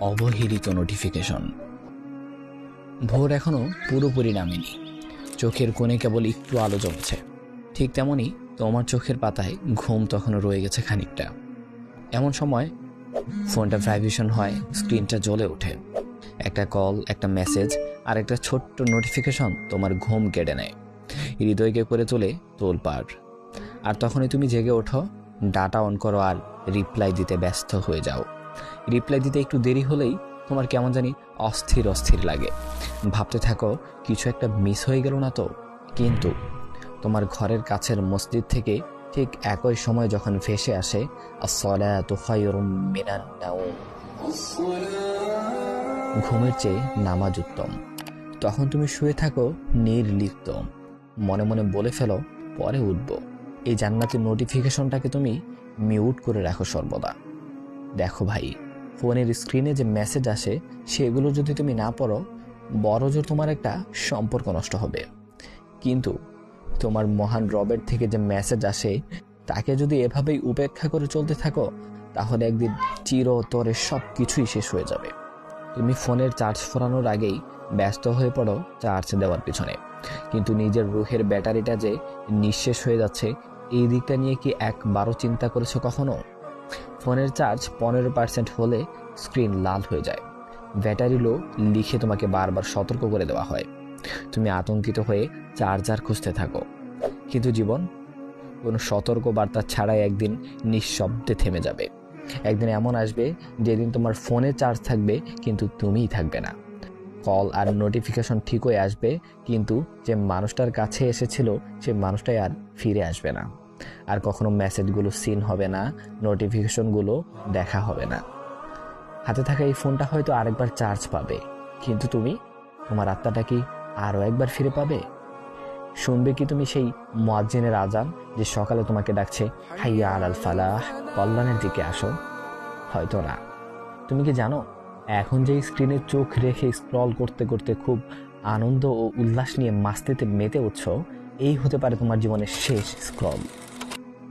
অবহেলিত নোটিফিকেশন ভোর এখনও পুরোপুরি নামেনি। চোখের কোণে কেবল একটু আলো জ্বলছে। ঠিক তেমনই তোমার চোখের পাতায় ঘুম তখনও রয়ে গেছে খানিকটা। এমন সময় ফোনটা ভাইব্রেশন হয় স্ক্রিনটা জ্বলে ওঠে। একটা কল একটা মেসেজ আর একটা ছোট্ট নোটিফিকেশন তোমার ঘুম কেড়ে নেয়। হৃদয়কে করে তোলে তোলপাড়। আর তখনই তুমি জেগে ওঠো ডাটা অন করো আর রিপ্লাই দিতে ব্যস্ত হয়ে যাও। রিপ্লাই দিতে একটু দেরি হলেই তোমার কেমন জানি অস্থির অস্থির লাগে। ভাবতে থাকো, কিছু একটা মিস হয়ে গেল না তো? কিন্তু তোমার ঘরের কাছের মসজিদ থেকে ঠিক একই সময় যখন ভেসে আসে ঘুমের চেয়ে নামাজ উত্তম। তখন তুমি শুয়ে থাকো নির্লিপ্ত। মনে মনে বলে ফেলো, পরে উঠব। এই জান্নাতের নোটিফিকেশনটাকে তুমি মিউট করে রাখো সর্বদা। দেখো ভাই, ফোনের স্ক্রিনে যে মেসেজ আসে, সেগুলো যদি তুমি না পড়ো, বড় জোর তোমার একটা সম্পর্ক নষ্ট হবে। কিন্তু তোমার মহান রবের থেকে যে মেসেজ আসে, তাকে যদি এভাবেই উপেক্ষা করে চলতে থাকো, তাহলে একদিন চিরতরে সব কিছুই শেষ হয়ে যাবে। তুমি ফোনের চার্জ ফোরানোর আগেই ব্যস্ত হয়ে পড়ো চার্জ দেওয়ার পিছনে। কিন্তু নিজের রুহের ব্যাটারিটা যে নিঃশেষ হয়ে যাচ্ছে, এই দিকটা নিয়ে কি একবারও চিন্তা করেছ কখনো? ফোনের চার্জ পনেরো পার্সেন্ট হলে স্ক্রিন লাল হয়ে যায়। ব্যাটারি লো লিখে তোমাকে বারবার সতর্ক করে দেওয়া হয়। তুমি আতঙ্কিত হয়ে চার্জার খুঁজতে থাকো। কিন্তু জীবন, কোনো সতর্ক বার্তা ছাড়াই একদিন নিঃশব্দে থেমে যাবে। একদিন এমন আসবে যেদিন তোমার ফোনে চার্জ থাকবে কিন্তু তুমিই থাকবে না। কল আর নোটিফিকেশন ঠিকই আসবে, কিন্তু যে মানুষটার কাছে এসেছিল সে মানুষটাই আর ফিরে আসবে না। আর কখনো মেসেজগুলো সিন হবে না নোটিফিকেশনগুলো দেখা হবে না। হাতে থাকা এই ফোনটা হয়তো আরেকবার চার্জ পাবে, কিন্তু তুমি, তোমার আত্মাটা কি আরও একবার ফিরে পাবে? শুনবে কি তুমি সেই মোয়াজ্জিনের আজান, যে সকালে তোমাকে ডাকছে, হাইয়া আল ফালাহ, কল্যাণের দিকে আসো হয়তো না। তুমি কি জানো, এখন যে স্ক্রিনে চোখ রেখে স্ক্রল করতে করতে খুব আনন্দ ও উল্লাস নিয়ে মাস্তিতে মেতে উঠছ, এই হতে পারে তোমার জীবনের শেষ স্ক্রল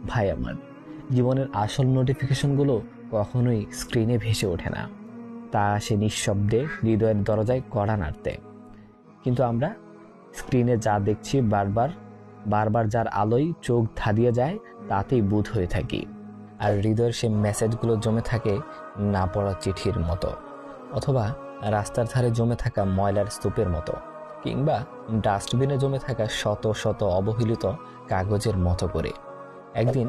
ভাই আমার, জীবনের আসল নোটিফিকেশনগুলো কখনোই স্ক্রিনে ভেসে ওঠে না। তা আসে নিঃশব্দে হৃদয়ের দরজায় কড়া নাড়তে। কিন্তু আমরা স্ক্রিনে যা দেখছি বারবার বারবার যার আলোয় চোখ ধাঁধিয়ে যায়, তাতেই বুধ হয়ে থাকি। আর হৃদয়ের সে মেসেজগুলো জমে থাকে না পড়া চিঠির মতো, অথবা রাস্তার ধারে জমে থাকা ময়লার স্তূপের মতো, কিংবা ডাস্টবিনে জমে থাকা শত শত অবহেলিত কাগজের মতো করে। একদিন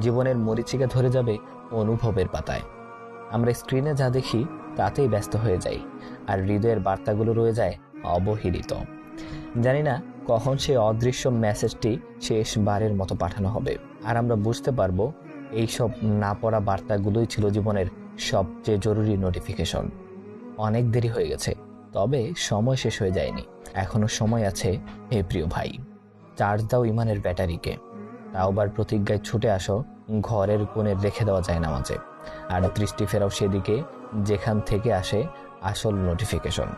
জীবনের মরিচিকা ধরে যাবে অনুভবের পাতায়। আমরা স্ক্রিনে যা দেখি, তাতেই ব্যস্ত হয়ে যাই, আর হৃদয়ের বার্তাগুলো রয়ে যায় অবহেলিত। জানি না কখন সেই অদৃশ্য মেসেজটি শেষবারের মতো পাঠানো হবে, আর আমরা বুঝতে পারব এইসব না পড়া বার্তাগুলোই ছিল জীবনের সবচেয়ে জরুরি নোটিফিকেশন। অনেক দেরি হয়ে গেছে, তবে সময় শেষ হয়ে যায়নি। এখনও সময় আছে হে প্রিয় ভাই, চার্জ দাও ইমানের ব্যাটারিকে। তাও বার প্রতিজ্ঞায় ছুটে আসো, ঘরের কোণে রেখে দেওয়া যায় নামাজে। আর দৃষ্টি ফেরাও সেদিকে, যেখান থেকে আসে আসল নোটিফিকেশন